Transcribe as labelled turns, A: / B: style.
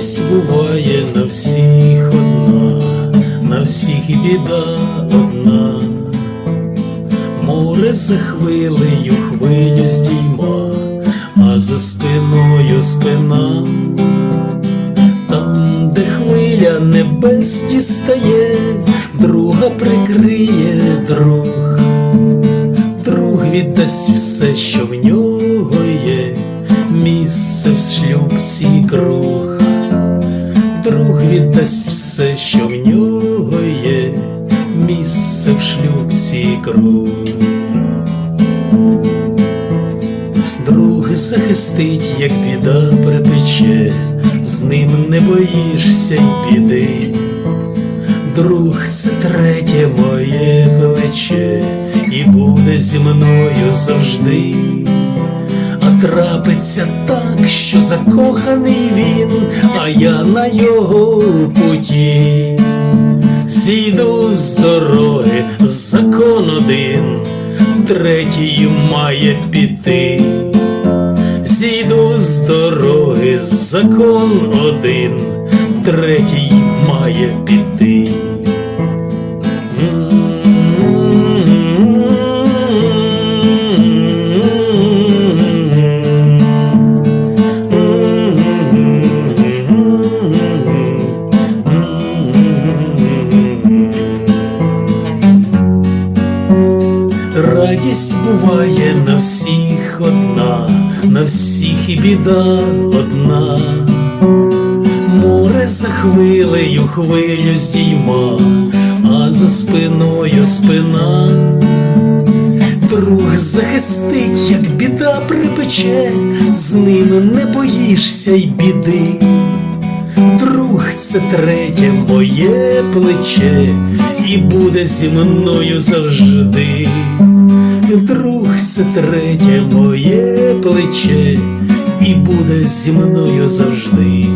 A: Вість буває на всіх одна, на всіх і біда одна, море за хвилею хвилю стійма, а за спиною спина, там, де хвиля небес дістає, друга прикриє друг, друг віддасть все, що в нього є, місце в шлюбці круг друг віддасть все, що в нього є, місце в шлюбці круг. Друг захистить, як біда припече, з ним не боїшся й біди. Друг це третє моє плече, і буде зі мною завжди. Трапиться так, що закоханий він, його путі. сійду з дороги, закон один, третій має піти. Зійду з дороги, закон один, третій всіх одна, на всіх і біда одна. Море за хвилею хвилю здійма, а за спиною спина. Друг захистить, як біда припече, з ним не боїшся й біди. Друг це третє моє плече, і буде зі мною завжди. Друг це третє моє плече, і буде зі мною завжди.